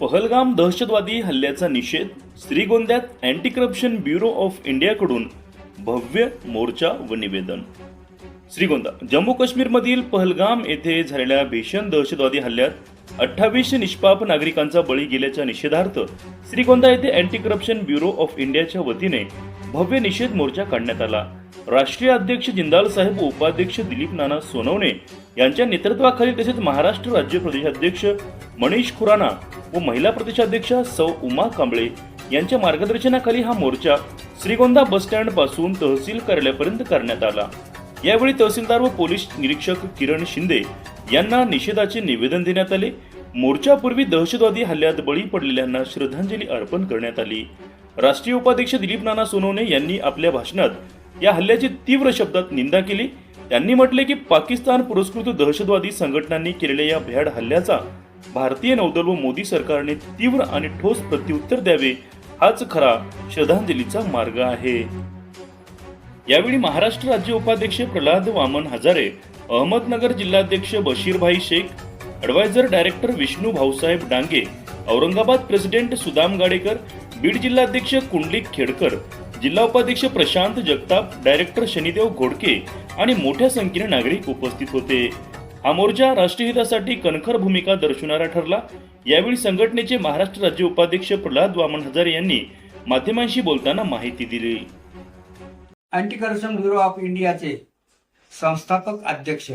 पहलगाम दहशतवादी हल्ल्याचा निषेध श्रीगोंद्यात अँटी करप्शन ब्युरो ऑफ इंडियाकडून भव्य मोर्चा व निवेदन. श्रीगोंदा. जम्मू काश्मीरमधील पहलगाम येथे झालेल्या भीषण दहशतवादी हल्ल्यात अठ्ठावीस निष्पाप नागरिकांचा बळी गेल्याच्या निषेधार्थ श्रीगोंदा येथे अँटी करप्शन ब्युरो ऑफ इंडियाच्या वतीने भव्य निषेध मोर्चा काढण्यात आला. राष्ट्रीय अध्यक्ष जिंदाल साहेब उपाध्यक्ष दिलीप नाना सोनवणे यांच्या नेतृत्वाखाली तसेच महाराष्ट्र राज्य प्रदेशाध्यक्ष मनीष खुराना व महिला प्रदेशाध्यक्षा सौ उमा कांबळे यांच्या मार्गदर्शनाखाली हा मोर्चा श्रीगोंदा बस स्टँडपासून तहसील कार्यालयापर्यंत करण्यात आला. यावेळी तहसीलदार व पोलीस निरीक्षक किरण शिंदे यांना निषेधाचे निवेदन देण्यात आले. मोर्चापूर्वी दहशतवादी हल्ल्यात बळी पडलेल्यांना श्रद्धांजली अर्पण करण्यात आली. राष्ट्रीय उपाध्यक्ष दिलीप नाना सोनवणे यांनी आपल्या भाषणात या हल्ल्याची तीव्र शब्दात निंदा केली. त्यांनी म्हटले की पाकिस्तान पुरस्कृत दहशतवादी संघटनांनी केलेल्या या भ्याड हल्ल्याचा भारतीय नौदल व मोदी सरकारने तीव्र आणि ठोस प्रत्युत्तर द्यावे हाच खरा श्रद्धांजलीचा मार्ग आहे. यावेळी महाराष्ट्र राज्य उपाध्यक्ष प्रल्हाद वामन हजारे अहमदनगर जिल्हाध्यक्ष Bashirbhai Shaikh adviser director Vishnu Bhausaheb Dange Aurangabad president Sudam Gadekar Beed जिल्हाध्यक्ष कुंडलिक खेडकर जिल्हा उपाध्यक्ष प्रशांत जगताप डायरेक्टर शनिदेव घोडके आणि मोठ्या संख्येने नागरिक उपस्थित होते. हा मोर्चा राष्ट्रहितासाठी कणखर भूमिका दर्शवणारा ठरला. यावेळी संघटनेचे महाराष्ट्र राज्य उपाध्यक्ष प्रल्हाद वामन हजारे यांनी माध्यमांशी बोलताना माहिती दिली. अँटी करप्शन ब्युरो ऑफ इंडियाचे संस्थापक अध्यक्ष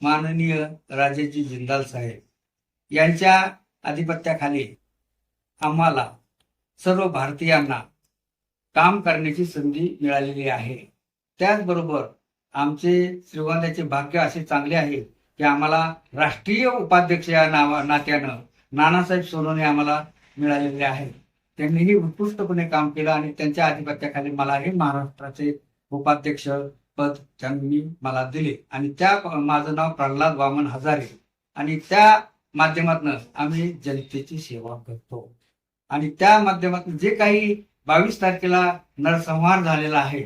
माननीय राजेजी जिंदाल साहेब यांच्या आधिपत्याखाली आम्हाला सर्व भारतीयांना काम करण्याची संधी मिळालेली आहे. त्याचबरोबर आमचे श्रीगोंद्याचे भाग्य असे चांगले आहे की आम्हाला राष्ट्रीय उपाध्यक्ष या नावा नात्यानं नानासाहेब सोनवणे आम्हाला मिळालेले आहेत त्यांनीही उत्कृष्टपणे काम केलं आणि त्यांच्या आधिपत्याखाली मला हे महाराष्ट्राचे उपाध्यक्ष पद त्यांनी मला दिले. आणि त्या माझं नाव प्रल्हाद वामन हजारे. आणि त्या माध्यमातून आम्ही जनतेची सेवा करतो. आणि त्या माध्यमातून जे काही बावीस तारखेला नरसंहार झालेला आहे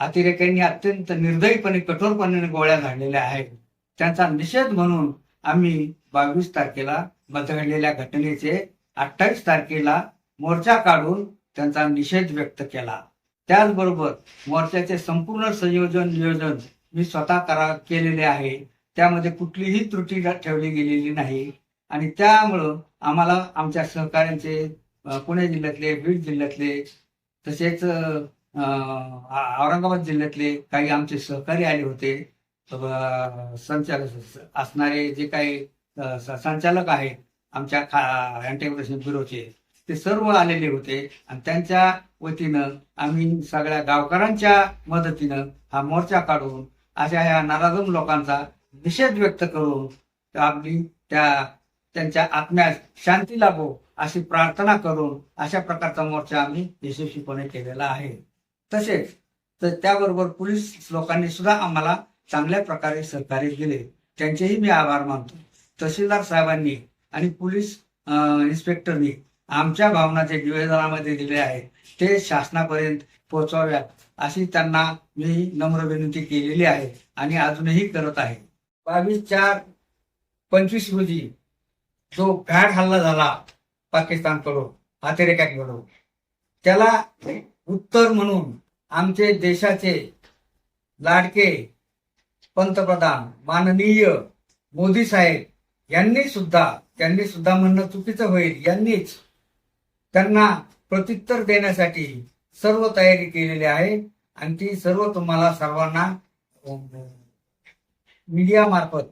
अतिरेक्यांनी अत्यंत निर्दयीपणे कठोरपणे गोळ्या झाडलेल्या आहेत. त्यांचा निषेध म्हणून आम्ही बावीस तारखेला बदललेल्या घटनेचे अठ्ठावीस तारखेला मोर्चा काढून त्यांचा निषेध व्यक्त केला. त्याचबरोबर मोर्चाचे संपूर्ण संयोजन नियोजन मी स्वतः करा केलेले आहे. त्यामध्ये कुठलीही त्रुटी ठेवली गेलेली नाही. आणि त्यामुळं आम्हाला आमच्या सहकाऱ्यांचे पुणे जिल्ह्यातले बीड जिल्ह्यातले तसेच औरंगाबाद जिल्ह्यातले काही आमचे सहकारी आले होते. संचालक असणारे जे काही संचालक आहेत आमच्या अँटी ब्युरोचे ते सर्व आलेले होते आणि त्यांच्या वतीनं आम्ही सगळ्या गावकऱ्यांच्या मदतीनं हा मोर्चा काढून अशा या नाराजम लोकांचा निषेध व्यक्त करून आपली त्या त्यांच्या आत्म्यास शांती लाभो अशी प्रार्थना करून अशा प्रकारचा मोर्चा आम्ही यशस्वीपणे केलेला आहे. तसेच तर त्याबरोबर पोलीस लोकांनी सुद्धा आम्हाला चांगल्या प्रकारे सहकार्य दिले त्यांचेही मी आभार मानतो. तहसीलदार साहेबांनी आणि पोलीस इन्स्पेक्टरनी आमच्या भावना जे निवेदनामध्ये दिले आहेत ते शासनापर्यंत पोहोचवाव्यात अशी त्यांना मी नम्र विनंती केलेली आहे आणि अजूनही करत आहे. बावीस चार पंचवीस रोजी जो भ्याड हल्ला झाला पाकिस्तानकडून अतिरेक्यांकडून त्याला उत्तर म्हणून आमचे देशाचे लाडके पंतप्रधान माननीय मोदी साहेब यांनी सुद्धा त्यांनी सुद्धा म्हणणं चुकीचं होईल. यांनीच त्यांना प्रत्युत्तर देण्यासाठी सर्व तयारी केलेली आहे. आणि ती सर्व तुम्हाला सर्वांना मीडिया मार्फत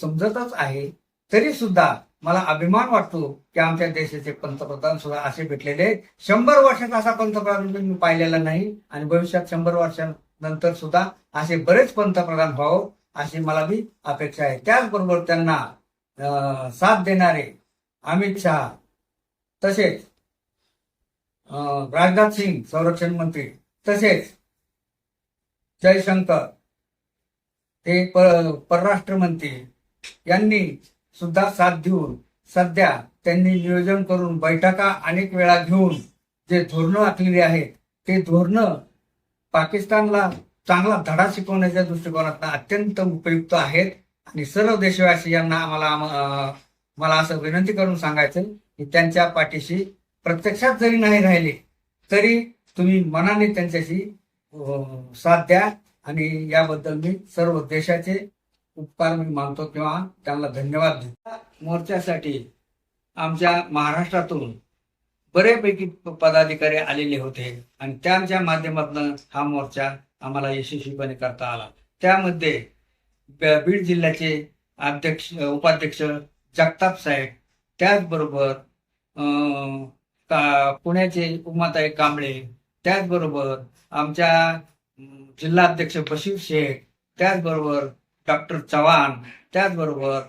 समजतच आहे. तरी सुद्धा मला अभिमान वाटतो की आमच्या देशाचे पंतप्रधान सुद्धा असे भेटलेले आहेत. शंभर वर्षात असा पंतप्रधान मी पाहिलेला नाही. आणि भविष्यात शंभर वर्षानंतर सुद्धा असे बरेच पंतप्रधान व्हावं अशी मला बी अपेक्षा आहे. त्याचबरोबर त्यांना साथ देणारे अमित शहा तसेच अं, राजनाथ सिंग संरक्षण मंत्री तसेच जयशंकर ते परराष्ट्र मंत्री यांनी सुद्धा साथ देऊन सध्या त्यांनी नियोजन करून बैठका अनेक वेळा घेऊन जे धोरणं आखलेली आहेत ते धोरणं पाकिस्तानला चांगला धडा शिकवण्याच्या दृष्टिकोनातून अत्यंत उपयुक्त आहेत. आणि सर्व देशवासियांना आम्हाला मला असं विनंती करून सांगायचं त्यांच्या पाठीशी प्रत्यक्षात जरी नाही राहिले तरी तुम्ही मनाने त्यांच्याशी साथ द्या आणि याबद्दल मी सर्व देशाचे उपकार मी मानतो किंवा त्यांना धन्यवाद देतो. मोर्चासाठी आमच्या महाराष्ट्रातून बरेपैकी पदाधिकारी आलेले होते आणि त्यांच्या माध्यमातून हा मोर्चा आम्हाला यशस्वीपणे करता आला. त्यामध्ये बीड जिल्ह्याचे अध्यक्ष उपाध्यक्ष जगताप साहेब त्याचबरोबर पुण्याचे उमाताई कांबळे त्याचबरोबर आमच्या जिल्हाध्यक्ष बशीर शेख त्याचबरोबर डॉक्टर चव्हाण त्याचबरोबर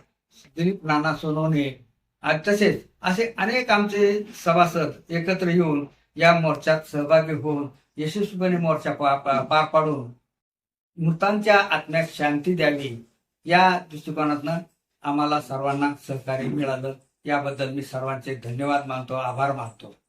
दिलीप नाना सोनवणे आणि तसेच असे अनेक आमचे सभासद एकत्र येऊन या मोर्चात सहभागी होऊन यशस्वीपणे मोर्चा पा- पार पाडून मृतांच्या आत्म्यात शांती द्यावी या दृष्टिकोनातनं आम्हाला सर्वांना सहकार्य मिळालं. याबद्दल मी सर्वांचे धन्यवाद मानतो आभार मानतो.